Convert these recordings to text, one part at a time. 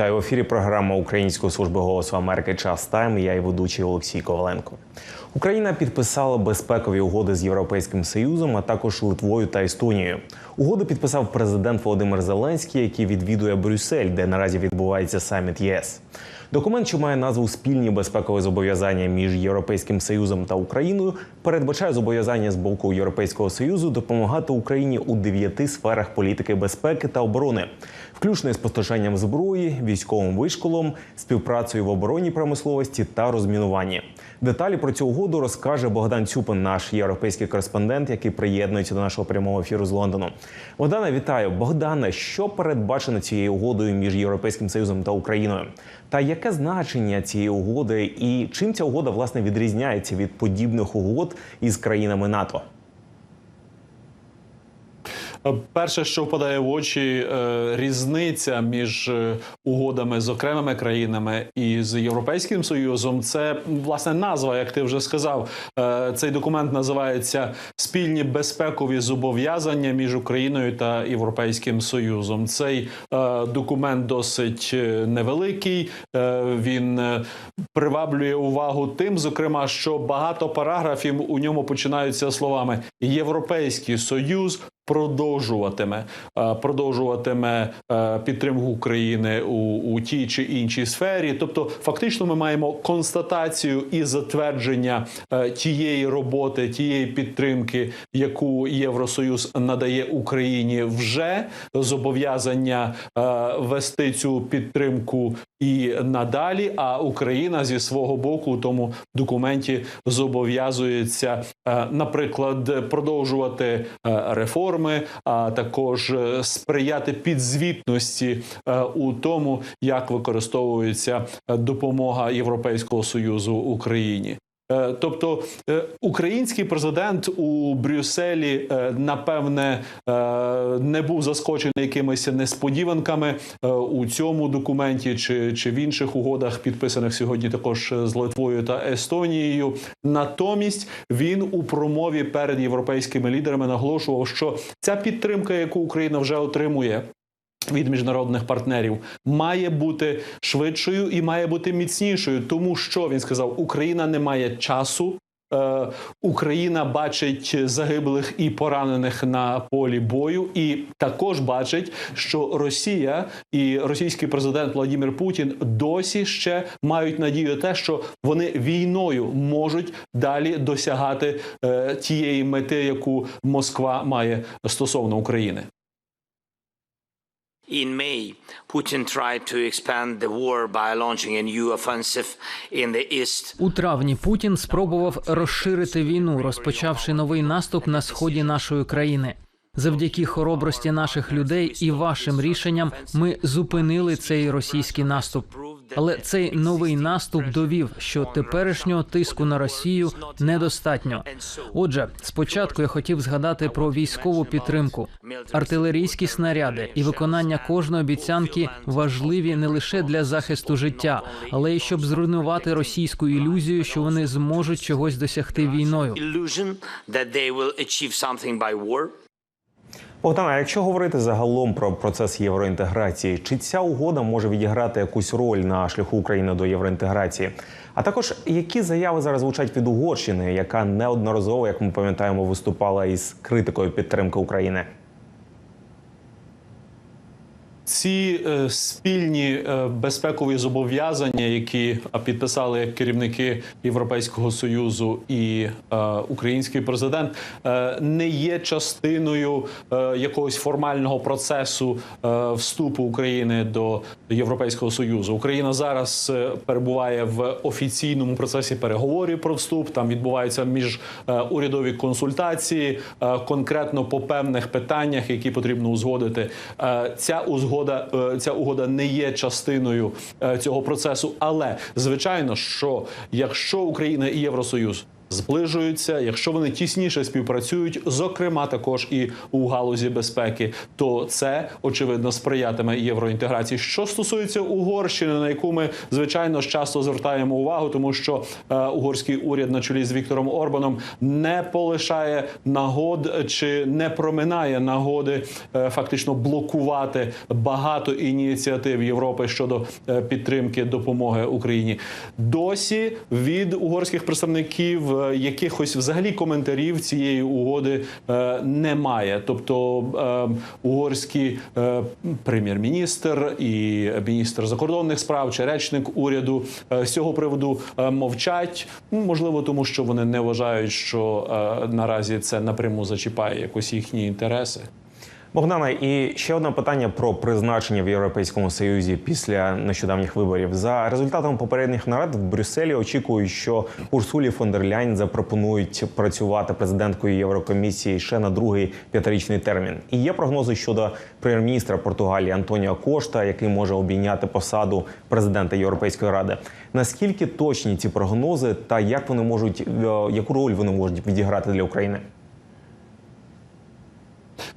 Вітаю в ефірі. Програма Української служби голосу Америки Час Тайм. Я і ведучий Олексій Коваленко. Україна підписала безпекові угоди з Європейським Союзом, а також Литвою та Естонією. Угоди підписав президент Володимир Зеленський, який відвідує Брюссель, де наразі відбувається саміт ЄС. Документ, що має назву спільні безпекові зобов'язання між Європейським Союзом та Україною, передбачає зобов'язання з боку Європейського союзу допомагати Україні у дев'яти сферах політики безпеки та оборони, включно із постачанням зброї, військовим вишколом, співпрацею в оборонній промисловості та розмінуванні. Деталі про цю угоду розкаже Богдан Цюпин, наш європейський кореспондент, який приєднується до нашого прямого ефіру з Лондону. Богдане, вітаю. Богдане, що передбачено цією угодою між Європейським Союзом та Україною? Та яке значення цієї угоди, і чим ця угода власне відрізняється від подібних угод із країнами НАТО? Перше, що впадає в очі, е, різниця між е, угодами з окремими країнами і з європейським союзом, це власне назва, як ти вже сказав. Е, Цей документ називається спільні безпекові зобов'язання між Україною та Європейським Союзом. Цей документ досить невеликий. Він приваблює увагу тим, зокрема, що багато параграфів у ньому починаються словами Європейський Союз продовжуватиме продовжуватиме підтримку України у, у тій чи іншій сфері. Тобто, фактично, ми маємо констатацію і затвердження тієї роботи, тієї підтримки, яку Євросоюз надає Україні, вже зобов'язання вести цю підтримку і надалі. А Україна зі свого боку у тому документі зобов'язується, наприклад, продовжувати реформи, а також сприяти підзвітності у тому, як використовується допомога Європейського союзу Україні. Тобто український президент у Брюсселі напевне не був заскочений якимись несподіванками у цьому документі чи, чи в інших угодах, підписаних сьогодні також з Литвою та Естонією. Натомість він у промові перед європейськими лідерами наголошував, що ця підтримка, яку Україна вже отримує від міжнародних партнерів має бути швидшою і має бути міцнішою, тому що він сказав, Україна не має часу. Е, Україна бачить загиблих і поранених на полі бою, і також бачить, що Росія і російський президент Владимир Путін досі ще мають надію, те, що вони війною можуть далі досягати е, тієї мети, яку Москва має стосовно України. In May, Putin tried to expand east. У травні Путін спробував розширити війну, розпочавши новий наступ на сході нашої країни. Завдяки хоробрості наших людей і вашим рішенням ми зупинили цей російський наступ. Але цей новий наступ довів, що теперішнього тиску на Росію недостатньо. Отже, спочатку я хотів згадати про військову підтримку, артилерійські снаряди і виконання кожної обіцянки важливі не лише для захисту життя, але й щоб зруйнувати російську ілюзію, що вони зможуть чогось досягти війною. Богдана, а якщо говорити загалом про процес євроінтеграції, чи ця угода може відіграти якусь роль на шляху України до євроінтеграції? А також які заяви зараз звучать від Угорщини, яка неодноразово, як ми пам'ятаємо, виступала із критикою підтримки України? Ці е, спільні е, безпекові зобов'язання, які підписали керівники Європейського союзу і е, український президент, е, не є частиною е, якогось формального процесу е, вступу України до Європейського союзу. Україна зараз е, перебуває в офіційному процесі переговорів про вступ. Там відбуваються міжурядові консультації, е, конкретно по певних питаннях, які потрібно узгодити. Е, Ця узгода угода, ця угода не є частиною цього процесу. Але звичайно, що якщо Україна і Євросоюз зближуються, якщо вони тісніше співпрацюють, зокрема також і у галузі безпеки, то це очевидно сприятиме євроінтеграції. Що стосується Угорщини, на яку ми звичайно часто звертаємо увагу, тому що е, угорський уряд на чолі з Віктором Орбаном не полишає нагод чи не проминає нагоди е, фактично блокувати багато ініціатив Європи щодо е, підтримки допомоги Україні. Досі від угорських представників якихось взагалі коментарів цієї угоди е, немає. Тобто е, угорський е, прем'єр-міністр і міністр закордонних справ чи речник уряду е, з цього приводу е, мовчать. Ну, Можливо, тому що вони не вважають, що е, наразі це напряму зачіпає якось їхні інтереси. Богдана, і ще одне питання про призначення в Європейському Союзі після нещодавніх виборів. За результатом попередніх нарад в Брюсселі очікують, що Урсулі фон дер Ляйн запропонують працювати президенткою Єврокомісії ще на другий п'ятирічний термін. І є прогнози щодо прем'єр-міністра Португалії Антоніо Кошта, який може обійняти посаду президента Європейської ради. Наскільки точні ці прогнози, та як вони можуть е, яку роль вони можуть відіграти для України?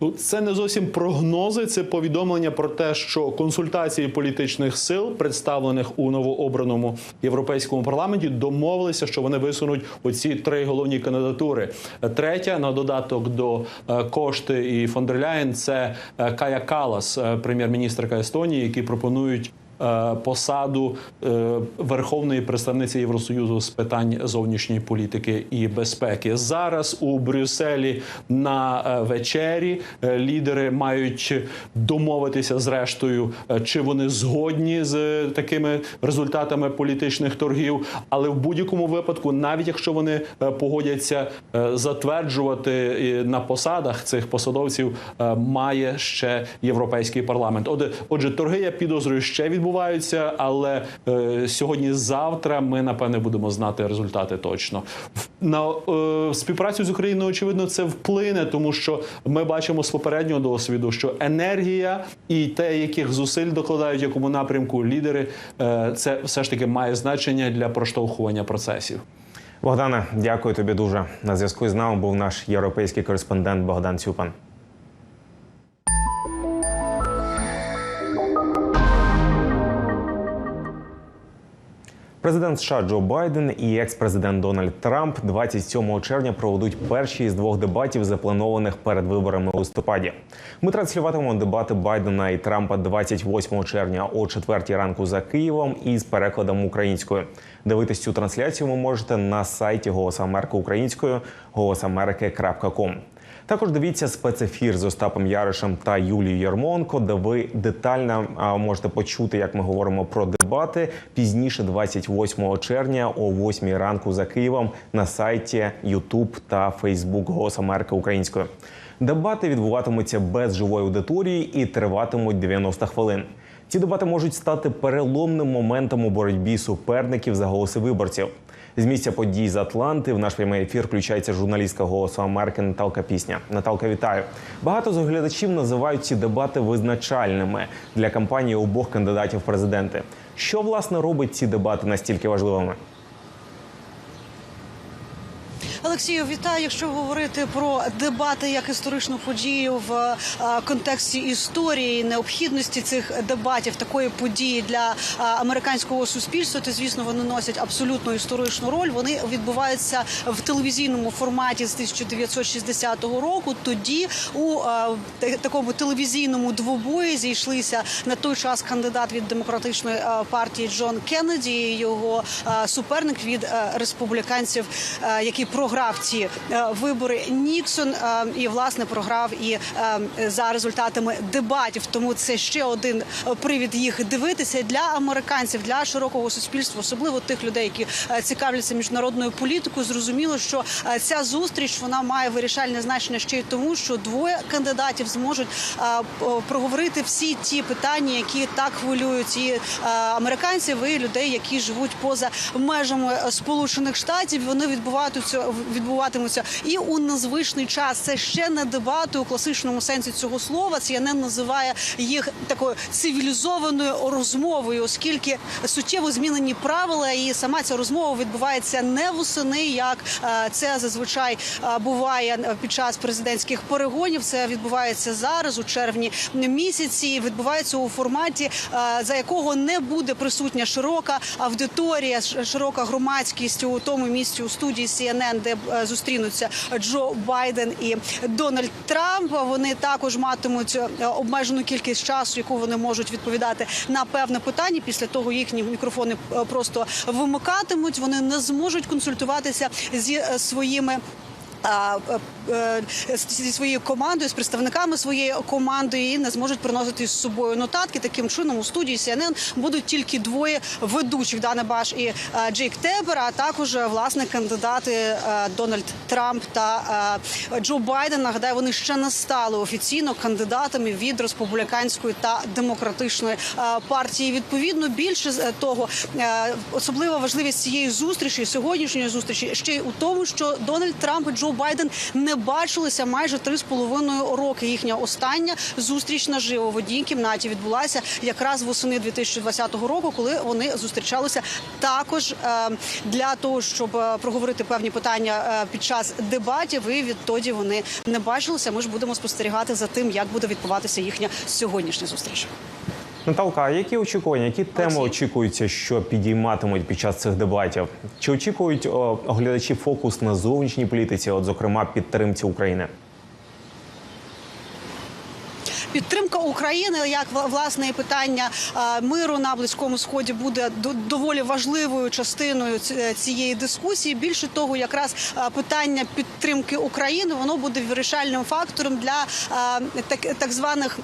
Ну, це не зовсім прогнози, це повідомлення про те, що консультації політичних сил, представлених у новообраному європейському парламенті, домовилися, що вони висунуть оці три головні кандидатури. Третя на додаток до е, кошти і фондерляєн – це е, Кая Калас, е, прем'єр-міністрка Естонії, які пропонують. Е, Посаду е, верховної представниці Євросоюзу з питань зовнішньої політики і безпеки зараз у Брюсселі на е, вечері лідери мають домовитися зрештою, чи вони згодні з такими результатами політичних торгів. Але в будь-якому випадку, навіть якщо вони погодяться затверджувати на посадах цих посадовців, має ще європейський парламент. Отже, торги я підозрюю ще відбуваються, але е, сьогодні-завтра ми напевне будемо знати результати точно. На е, співпрацю з Україною очевидно це вплине, тому що ми бачимо з попереднього досвіду, що енергія і те, яких зусиль докладають якому напрямку лідери, е, це все ж таки має значення для проштовхування процесів. Богдане, дякую тобі дуже. На зв'язку з нами був наш європейський кореспондент Богдан Цюпан. Президент США Джо Байден і екс-президент Дональд Трамп 27 червня проведуть перші із двох дебатів, запланованих перед виборами у листопаді. Ми транслюватимемо дебати Байдена і Трампа 28 червня о 4 ранку за Києвом із перекладом українською. Дивитись цю трансляцію ви можете на сайті Голос Америки українською голосамерики.ком. Також дивіться спецефір з Остапом Яришем та Юлією Ярмонко, де ви детально можете почути, як ми говоримо про дебати пізніше, 28 червня о 8 ранку за Києвом на сайті YouTube та Facebook Голос Америки українською. Дебати відбуватимуться без живої аудиторії і триватимуть 90 хвилин. Ці дебати можуть стати переломним моментом у боротьбі суперників за голоси виборців. З місця подій з Атланти в наш прямий ефір включається журналістка голосу Америки Наталка Пісня. Наталка, вітаю. Багато з оглядачів називають ці дебати визначальними для кампанії обох кандидатів в президенти. Що власне робить ці дебати настільки важливими? Олексію, вітаю. Якщо говорити про дебати як історичну подію в е, контексті історії, необхідності цих дебатів, такої події для е, американського суспільства, то звісно вони носять абсолютно історичну роль. Вони відбуваються в телевізійному форматі з 1960 року. Тоді у е, такому телевізійному двобої зійшлися на той час кандидат від демократичної партії Джон Кеннеді, і його суперник від республіканців, який програв ці е, вибори Ніксон, е, і власне програв і е, за результатами дебатів. Тому це ще один привід їх дивитися для американців, для широкого суспільства, особливо тих людей, які цікавляться міжнародною політикою. Зрозуміло, що ця зустріч вона має вирішальне значення ще й тому, що двоє кандидатів зможуть проговорити всі ті питання, які так хвилюють і американців, і людей, які живуть поза межами Сполучених Штатів. Вони відбуватимуться відбуватимуться і у незвичний час. Це ще не дебати у класичному сенсі цього слова. CNN називає їх такою цивілізованою розмовою, оскільки суттєво змінені правила, і сама ця розмова відбувається не восени, як е, це зазвичай е, буває під час президентських перегонів. Це відбувається зараз у червні місяці. Відбувається у форматі, е, за якого не буде присутня широка аудиторія, широка громадськість у тому місці у студії CNN, де е, зустрінуться Джо Байден і Дональд Трамп. Вони також матимуть е, обмежену кількість часу, яку вони можуть відповідати на певне питання. Після того їхні мікрофони е, просто вимикатимуть. Вони не зможуть консультуватися зі е, своїми. Е, зі своєю командою, з представниками своєї команди і не зможуть приносити з собою нотатки. Таким чином у студії CNN будуть тільки двоє ведучих Дана Баш і Джейк Тебер, а також е, власне кандидати е, Дональд Трамп та Джо Байден. Нагадаю, вони ще не стали офіційно кандидатами від республіканської та демократичної партії. Відповідно, більше того, особлива важливість цієї зустрічі, сьогоднішньої зустрічі, ще й у тому, що Дональд Трамп і Джо Байден не бачилися майже три з половиною роки. Їхня остання зустріч наживо в одній кімнаті відбулася якраз восени 2020 року, коли вони зустрічалися також е, для того, щоб е, проговорити певні питання е, під час дебатів. І відтоді вони не бачилися. Ми ж будемо спостерігати за тим, як буде відбуватися їхня сьогоднішня зустріч. Наталка, а які очікування, які теми очікуються, що підійматимуть під час цих дебатів? Чи очікують о, оглядачі фокус на зовнішній політиці, от зокрема підтримці України? Підтримка України, як власне і питання миру на близькому сході, буде доволі важливою частиною е, цієї дискусії. Більше того, якраз питання підтримки України воно буде вирішальним фактором для так званих.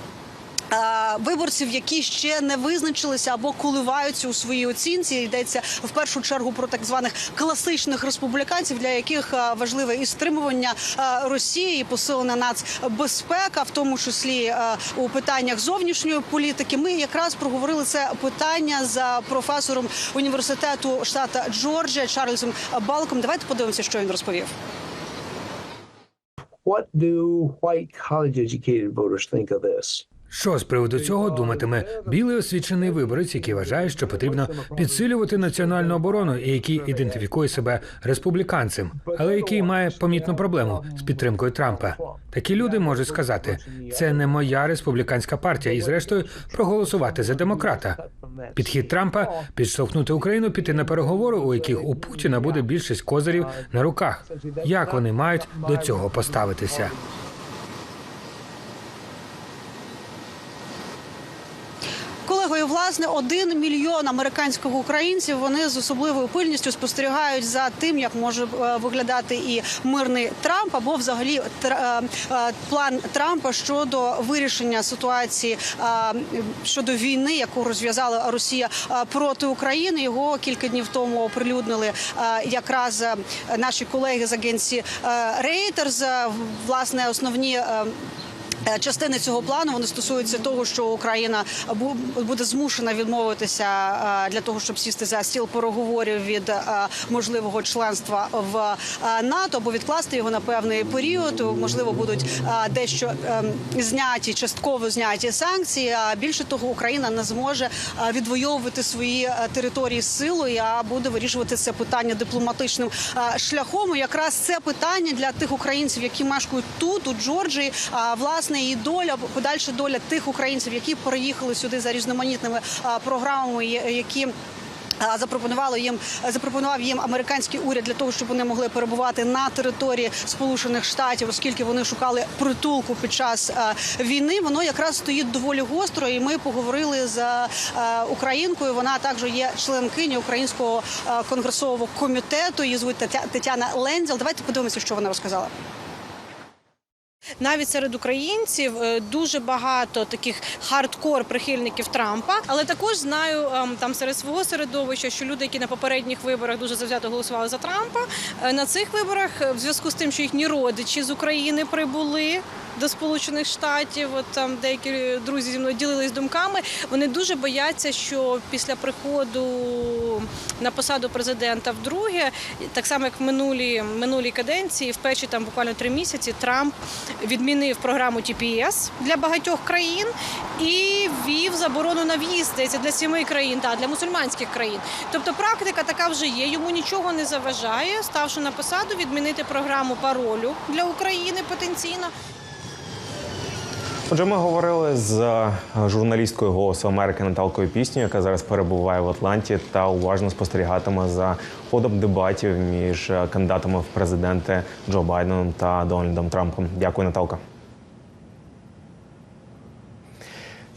Виборців, які ще не визначилися або коливаються у своїй оцінці, йдеться в першу чергу про так званих класичних республіканців, для яких важливе і стримування Росії, і посилена нацбезпека, в тому числі у питаннях зовнішньої політики. Ми якраз проговорили це питання з професором університету штата Джорджія Чарльзом Балком. Давайте подивимося, що він розповів. What do white college educated voters think of this? Що з приводу цього думатиме білий освічений виборець, який вважає, що потрібно підсилювати національну оборону і який ідентифікує себе республіканцем, але який має помітну проблему з підтримкою Трампа. Такі люди можуть сказати, це не моя республіканська партія, і зрештою проголосувати за демократа. Підхід Трампа підштовхнути Україну піти на переговори, у яких у Путіна буде більшість козирів на руках. Як вони мають до цього поставитися? Колегою, власне, один мільйон американських українців вони з особливою пильністю спостерігають за тим, як може е, виглядати і мирний Трамп, або взагалі е, е, план Трампа щодо вирішення ситуації щодо війни, яку розв'язала Росія проти України. Його кілька днів тому оприлюднили якраз наші колеги з агенції Reuters. Власне, основні. Е, Частини цього плану вони стосуються того, що Україна буде змушена відмовитися е, для того, щоб сісти за стіл переговорів від е, можливого членства в НАТО або відкласти його на певний період. Можливо, будуть дещо ем, зняті, частково зняті санкції. А більше того, Україна не зможе відвоювати свої території силою, а буде вирішувати це питання дипломатичним шляхом. І якраз це питання для тих українців, які мешкають тут, у Джорджії. А власне і доля, подальша доля тих українців, які переїхали сюди за різноманітними програмами, які. Запропонувало їм запропонував їм американський уряд для того, щоб вони могли перебувати на території Сполучених Штатів, оскільки вони шукали притулку під час війни. Воно якраз стоїть доволі гостро. І ми поговорили з українкою. Вона також є членкиня українського конгресового комітету. Її звуть Тетяна Лензел. Давайте подивимося, що вона розказала. Навіть серед українців е, дуже багато таких хардкор прихильників Трампа, але також знаю ем, там серед свого середовища, що люди, які на попередніх виборах дуже завзято голосували за Трампа, е, на цих виборах е, в зв'язку з тим, що їхні родичі з України прибули до Сполучених Штатів. От там деякі друзі зі мною ділились думками. Вони дуже бояться, що після приходу на посаду президента вдруге, так само як в минулі минулій каденції, в перші там буквально три місяці Трамп відмінив програму TPS для багатьох країн і ввів заборону на в'їзд здається, для сіми країн, та для мусульманських країн. Тобто практика така вже є. Йому нічого не заважає, ставши на посаду, відмінити програму паролю для України потенційно. Отже, ми говорили з е, журналісткою голосу Америки Наталкою Пісню, яка зараз перебуває в Атланті та уважно спостерігатиме за ходом дебатів між е, кандидатами в президенти Джо Байденом та Дональдом Трампом. Дякую, Наталка.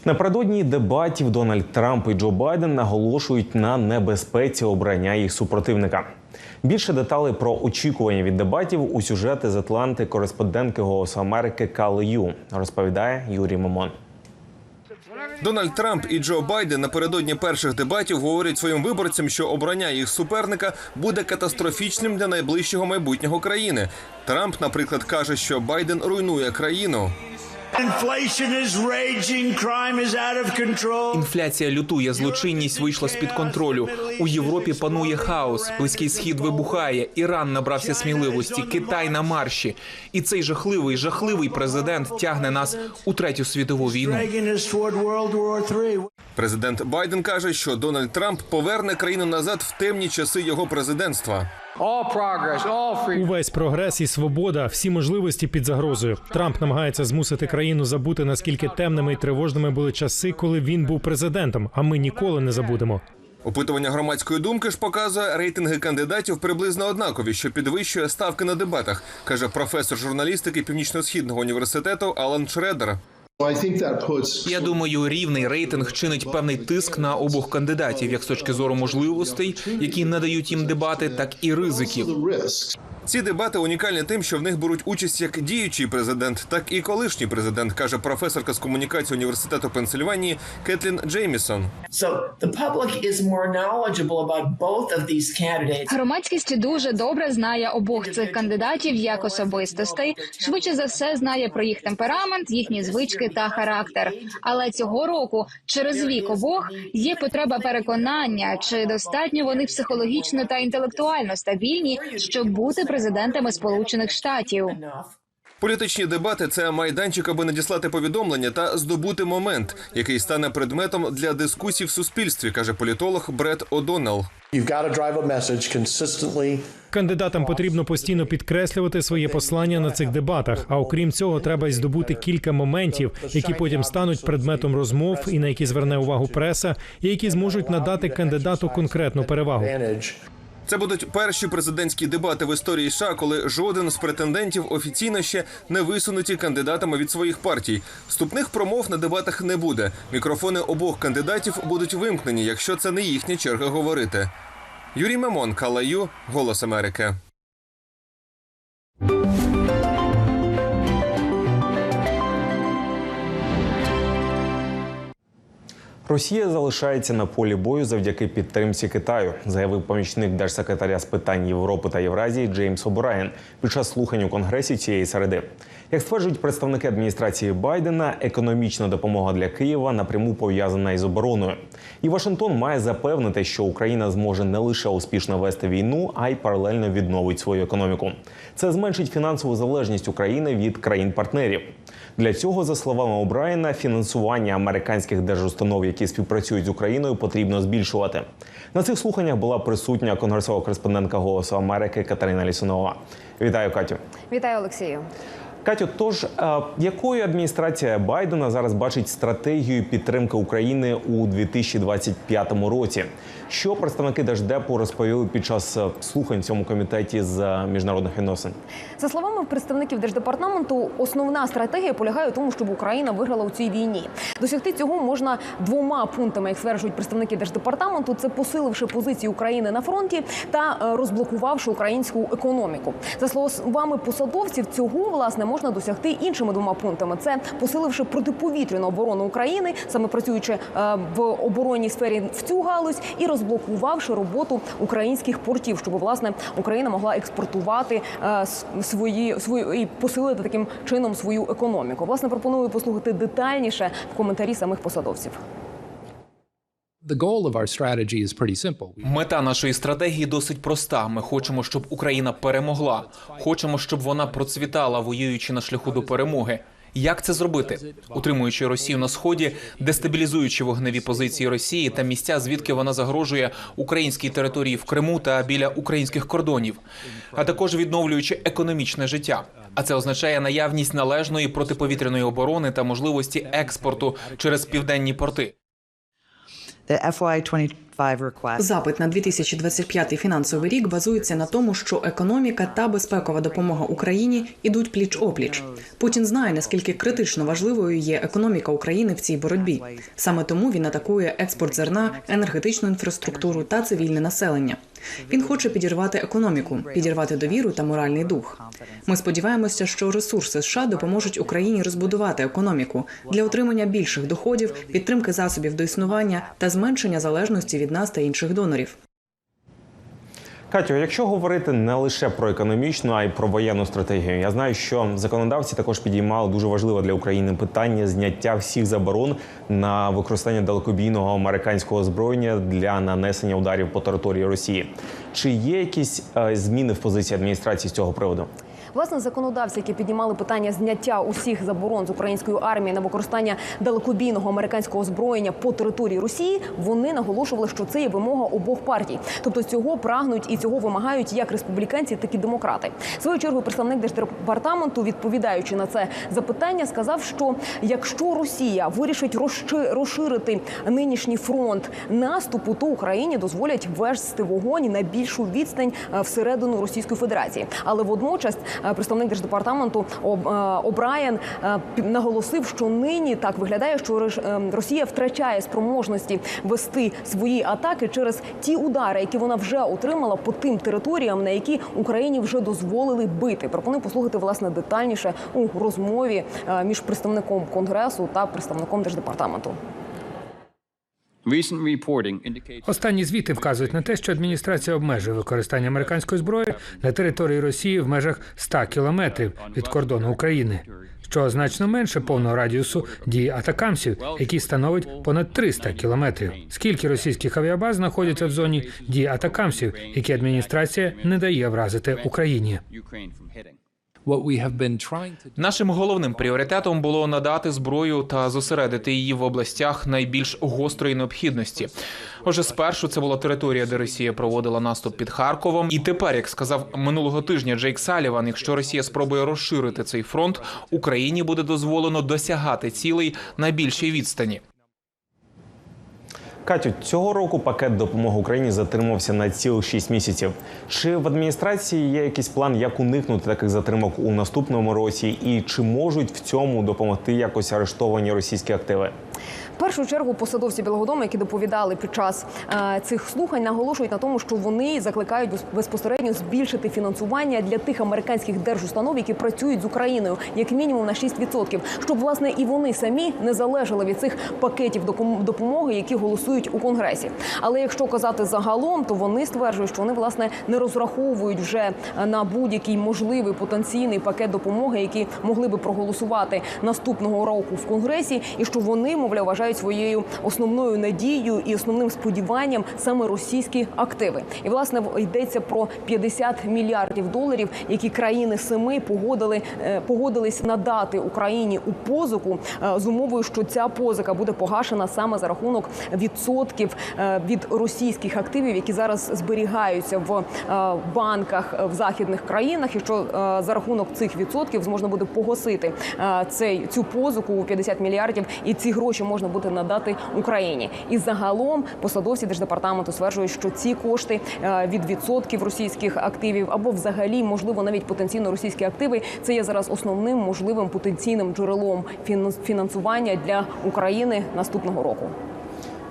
Напередодні дебатів Дональд Трамп і Джо Байден наголошують на небезпеці обрання їх супротивника. Більше деталей про очікування від дебатів у сюжети з Атланти кореспондентки Голосу Америки Кали Ю розповідає Юрій Мамон. Дональд Трамп і Джо Байден напередодні перших дебатів говорять своїм виборцям, що обрання їх суперника буде катастрофічним для найближчого майбутнього країни. Трамп, наприклад, каже, що Байден руйнує країну. Inflation is raging, crime is out of control. Інфляція лютує, злочинність вийшла з під контролю. У Європі панує хаос. Близький схід вибухає. Іран набрався сміливості. Китай на марші. І цей жахливий, жахливий президент тягне нас у третю світову війну. Президент Байден каже, що Дональд Трамп поверне країну назад в темні часи його президентства. Увесь прогрес і свобода, всі можливості під загрозою. Трамп намагається змусити країну забути наскільки темними і тривожними були часи, коли він був президентом. А ми ніколи не забудемо. Опитування громадської думки ж показує рейтинги кандидатів приблизно однакові, що підвищує ставки на дебатах, каже професор журналістики Північно-східного університету Алан Шредер. Я думаю, рівний рейтинг чинить певний тиск на обох кандидатів, як з точки зору можливостей, які надають їм дебати, так і ризиків. Ці дебати унікальні тим, що в них беруть участь як діючий президент, так і колишній президент, каже професорка з комунікації університету Пенсильванії Кетлін Джеймісон. Громадськість дуже добре знає обох цих кандидатів як особистостей. Швидше за все знає про їх темперамент, їхні звички та характер. Але цього року, через вік обох, є потреба переконання, чи достатньо вони психологічно та інтелектуально стабільні, щоб бути президентами Сполучених Штатів. Політичні дебати це майданчик, аби надіслати повідомлення та здобути момент, який стане предметом для дискусій в суспільстві, каже політолог Бред О'Доннелл. Кандидатам потрібно постійно підкреслювати своє послання на цих дебатах. А окрім цього, треба й здобути кілька моментів, які потім стануть предметом розмов і на які зверне увагу преса, і які зможуть надати кандидату конкретну перевагу. Це будуть перші президентські дебати в історії США, коли жоден з претендентів офіційно ще не висунуті кандидатами від своїх партій. Вступних промов на дебатах не буде. Мікрофони обох кандидатів будуть вимкнені, якщо це не їхня черга говорити. Юрій Мемон, Калаю, Голос Америки. Росія залишається на полі бою завдяки підтримці Китаю, заявив помічник держсекретаря з питань Європи та Євразії Джеймс О'Брайен під час слухань у конгресі цієї середи. Як стверджують представники адміністрації Байдена, економічна допомога для Києва напряму пов'язана із обороною. І Вашингтон має запевнити, що Україна зможе не лише успішно вести війну, а й паралельно відновить свою економіку. Це зменшить фінансову залежність України від країн-партнерів. Для цього, за словами О'Брайена, фінансування американських держустанов, які співпрацюють з Україною, потрібно збільшувати. На цих слуханнях була присутня конгресова кореспондентка Голосу Америки Катерина Лісунова. Вітаю, Катю. Вітаю, Олексію. Катю, тож е, якою адміністрація Байдена зараз бачить стратегію підтримки України у 2025 році? Що представники Держдепу розповіли під час е, слухань в цьому комітеті з е, міжнародних відносин? За словами представників держдепартаменту, основна стратегія полягає у тому, щоб Україна виграла у цій війні. Досягти цього можна двома пунктами, як стверджують представники держдепартаменту. Це посиливши позиції України на фронті та е, розблокувавши українську економіку. За словами посадовців, цього власне можна досягти іншими двома пунктами: це посиливши протиповітряну оборону України, саме працюючи в оборонній сфері в цю галузь, і розвиваючи розблокувавши роботу українських портів, щоб власне Україна могла експортувати е, свої свою і посилити таким чином свою економіку. Власне, пропоную послухати детальніше в коментарі самих посадовців. Мета нашої стратегії досить проста. Ми хочемо, щоб Україна перемогла. Хочемо, щоб вона процвітала, воюючи на шляху до перемоги. Як це зробити? Утримуючи Росію на сході, дестабілізуючи вогневі позиції Росії та місця, звідки вона загрожує українській території в Криму та біля українських кордонів, а також відновлюючи економічне життя. А це означає наявність належної протиповітряної оборони та можливості експорту через південні порти. The FY25 request Запит на 2025 фінансовий рік базується на тому, що економіка та безпекова допомога Україні ідуть пліч опліч. Путін знає наскільки критично важливою є економіка України в цій боротьбі. Саме тому він атакує експорт зерна, енергетичну інфраструктуру та цивільне населення. Він хоче підірвати економіку, підірвати довіру та моральний дух. Ми сподіваємося, що ресурси США допоможуть Україні розбудувати економіку для отримання більших доходів, підтримки засобів до існування та зменшення залежності від нас та інших донорів. Катю, якщо говорити не лише про економічну, а й про воєнну стратегію, я знаю, що законодавці також підіймали дуже важливе для України питання зняття всіх заборон на використання далекобійного американського озброєння для нанесення ударів по території Росії. Чи є якісь е, зміни в позиції адміністрації з цього приводу? Власне, законодавці, які піднімали питання зняття усіх заборон з української армії на використання далекобійного американського озброєння по території Росії, вони наголошували, що це є вимога обох партій. Тобто цього прагнуть і цього вимагають як республіканці, так і демократи. Свою чергу представник держдепартаменту, відповідаючи на це запитання, сказав, що якщо Росія вирішить розши- розширити нинішній фронт наступу, то Україні дозволять вести вогонь на більшу відстань е, всередину Російської Федерації. Але водночас представник держдепартаменту е, Обраєн е, наголосив, що нині так виглядає, що Реш- е, Росія втрачає спроможності вести свої атаки через ті удари, які вона вже отримала по тим територіям, на які Україні вже дозволили бити. Пропоную послухати власне детальніше у розмові е, між представником конгресу та представником держдепартаменту. Останні звіти вказують на те, що адміністрація обмежує використання американської зброї на території Росії в межах 100 кілометрів від кордону України, що значно менше повного радіусу дії атакамсів, який становить понад 300 кілометрів. Скільки російських авіабаз знаходяться в зоні дії атакамсів, які адміністрація не дає вразити Україні? Нашим головним пріоритетом було надати зброю та зосередити її в областях найбільш гострої необхідності. Отже, спершу це була територія, де Росія проводила наступ під Харковом. І тепер, як сказав минулого тижня Джейк Саліван, якщо Росія спробує розширити цей фронт, Україні буде дозволено досягати цілей на більшій відстані. Катю, цього року пакет допомоги Україні затримався на цілих 6 місяців. Чи в адміністрації є якийсь план, як уникнути таких затримок у наступному році, і чи можуть в цьому допомогти якось арештовані російські активи? Першу чергу посадовці Білого Дому, які доповідали під час е, цих слухань, наголошують на тому, що вони закликають безпосередньо збільшити фінансування для тих американських держустанов, які працюють з Україною, як мінімум на 6%, щоб власне і вони самі не залежали від цих пакетів допомоги, які голосують у конгресі. Але якщо казати загалом, то вони стверджують, що вони власне не розраховують вже е, на будь-який можливий потенційний пакет допомоги, які могли би проголосувати наступного року в конгресі, і що вони, мовляв, вважають своєю основною надією і основним сподіванням саме російські активи. І власне йдеться про 50 мільярдів доларів, які країни семи погодили е, погодились надати Україні у позику е, з умовою, що ця позика буде погашена саме за рахунок відсотків е, від російських активів, які зараз зберігаються в банках в західних країнах, і що за рахунок цих відсотків зможна буде погасити цей цю позику у 50 мільярдів, і ці гроші можна буде надати Україні. І загалом посадовці держдепартаменту стверджують, що ці кошти е, від відсотків російських активів або взагалі можливо навіть потенційно російські активи. Це є зараз основним можливим потенційним джерелом фінанс- фінансування для України наступного року.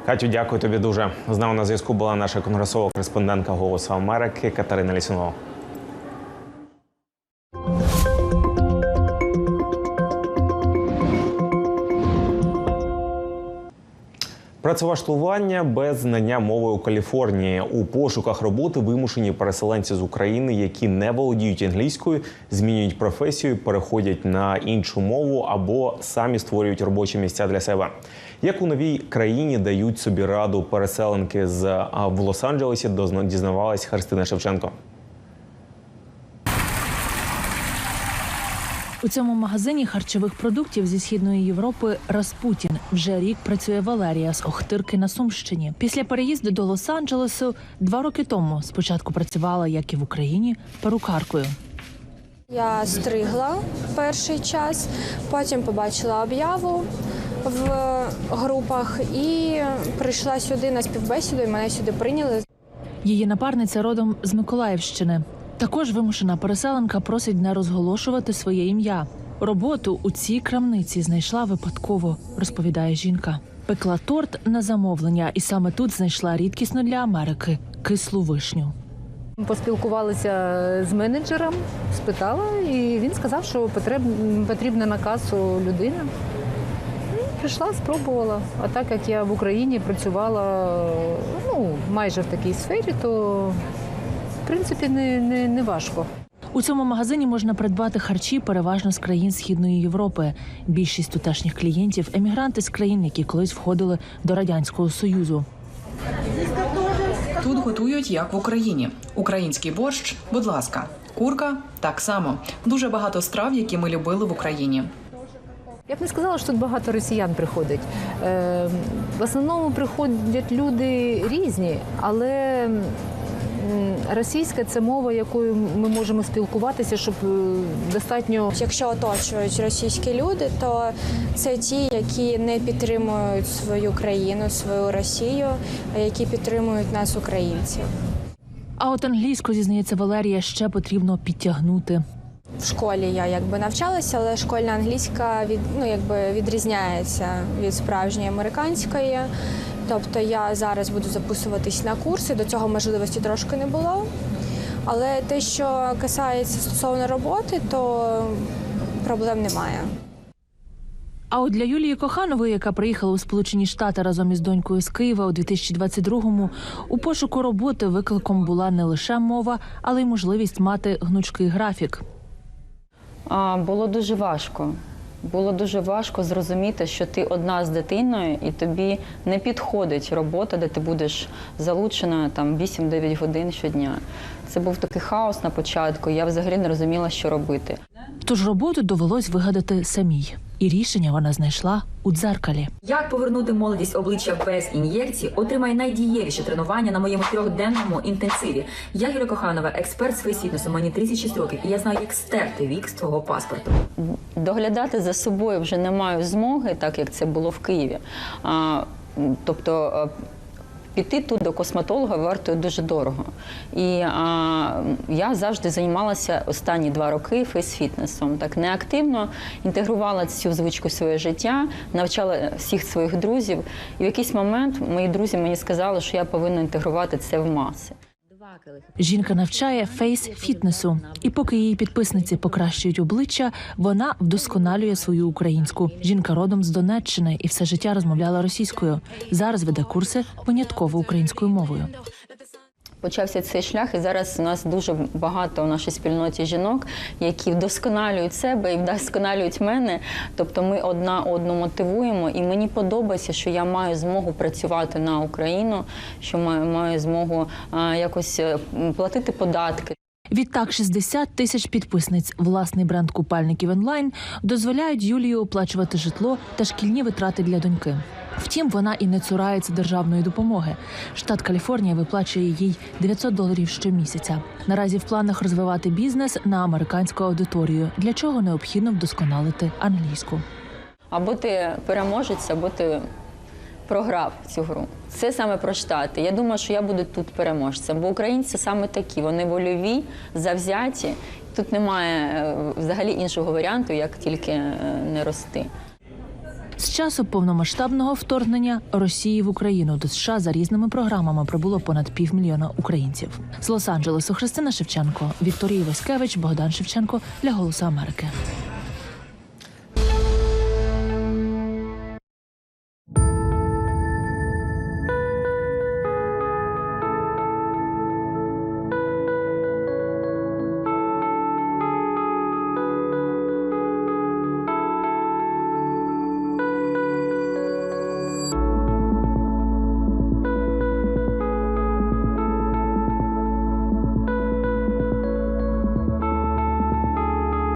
Катю, дякую тобі дуже. З нами на зв'язку була наша конгресова кореспондентка Голосу Америки Катерина Лісунова. Працевлаштування без знання мови у Каліфорнії у пошуках роботи вимушені переселенці з України, які не володіють англійською, змінюють професію, переходять на іншу мову або самі створюють робочі місця для себе. Як у новій країні дають собі раду переселенки з в Лос-Анджелесі, дозна- дізнавалась Христина Шевченко. У цьому магазині харчових продуктів зі східної Європи Распутін вже рік працює Валерія з Охтирки на Сумщині. Після переїзду до Лос-Анджелесу два роки тому спочатку працювала, як і в Україні, перукаркою. Я стригла перший час, потім побачила об'яву в групах і прийшла сюди на співбесіду, і мене сюди прийняли. Її напарниця родом з Миколаївщини. Також вимушена переселенка просить не розголошувати своє ім'я. Роботу у цій крамниці знайшла випадково, розповідає жінка. Пекла торт на замовлення, і саме тут знайшла рідкісну для Америки кислу вишню. Поспілкувалися з менеджером, спитала, і він сказав, що потрібна на касу людина. Прийшла, спробувала. А так як я в Україні працювала ну, майже в такій сфері, то в принципі не, не, не важко. У цьому магазині можна придбати харчі переважно з країн Східної Європи. Більшість тутешніх клієнтів емігранти з країн, які колись входили до радянського союзу. Тут готують як в Україні. Український борщ, будь ласка, курка так само. Дуже багато страв, які ми любили в Україні. Я б не сказала, що тут багато росіян приходить. Е, в основному приходять люди різні, але російська це мова, якою ми можемо спілкуватися, щоб е, достатньо. Якщо оточують російські люди, то це ті, які не підтримують свою країну, свою Росію, а які підтримують нас, українців. А от англійську, зізнається Валерія, ще потрібно підтягнути. В школі я якби навчалася, але школьна англійська від ну якби відрізняється від справжньої американської. Тобто я зараз буду записуватись на курси. До цього можливості трошки не було. Але те, що касається стосовно роботи, то проблем немає. А от для Юлії Коханової, яка приїхала у Сполучені Штати разом із донькою з Києва у 2022-му, у пошуку роботи викликом була не лише мова, але й можливість мати гнучкий графік. А, було дуже важко. Було дуже важко зрозуміти, що ти одна з дитиною, і тобі не підходить робота, де ти будеш залучена там 8-9 годин щодня. Це був такий хаос на початку. Я взагалі не розуміла, що робити. Тож роботу довелось вигадати самій, і рішення вона знайшла у дзеркалі. Як повернути молодість обличчя без ін'єкцій, отримай найдієвіше тренування на моєму трьохденному інтенсиві. Я Юлія Коханова, експерт з фейсфітнесу, мені 36 років, і я знаю, як стерти вік з твого паспорту. Доглядати за собою вже не маю змоги, так як це було в Києві. А, тобто піти тут до косметолога вартує дуже дорого. І а, я завжди займалася останні два роки фейс-фітнесом. Так неактивно інтегрувала цю звичку в своє життя, навчала всіх своїх друзів. І в якийсь момент мої друзі мені сказали, що я повинна інтегрувати це в маси. Жінка навчає фейс-фітнесу, і поки її підписниці покращують обличчя, вона вдосконалює свою українську. Жінка родом з Донеччини і все життя розмовляла російською. Зараз веде курси винятково українською мовою. Почався цей шлях, і зараз у нас дуже багато у нашій спільноті жінок, які вдосконалюють себе і вдосконалюють мене. Тобто ми одна одну мотивуємо, і мені подобається, що я маю змогу працювати на Україну, що маю, маю змогу а, якось е, платити податки. Відтак 60 тисяч підписниць. Власний бренд купальників онлайн дозволяють Юлії оплачувати житло та шкільні витрати для доньки. Втім, вона і не цурається державної допомоги. Штат Каліфорнія виплачує їй 900 доларів щомісяця. Наразі в планах розвивати бізнес на американську аудиторію, для чого необхідно вдосконалити англійську. Або ти переможець, або ти програв цю гру. Це саме про штати. Я думаю, що я буду тут переможцем, бо українці саме такі. Вони вольові, завзяті. Тут немає е, взагалі іншого варіанту, як тільки е, не рости. З часу повномасштабного вторгнення Росії в Україну до США за різними програмами прибуло понад півмільйона українців. З Лос-Анджелесу Христина Шевченко, Вікторія Васькевич, Богдан Шевченко для Голосу Америки.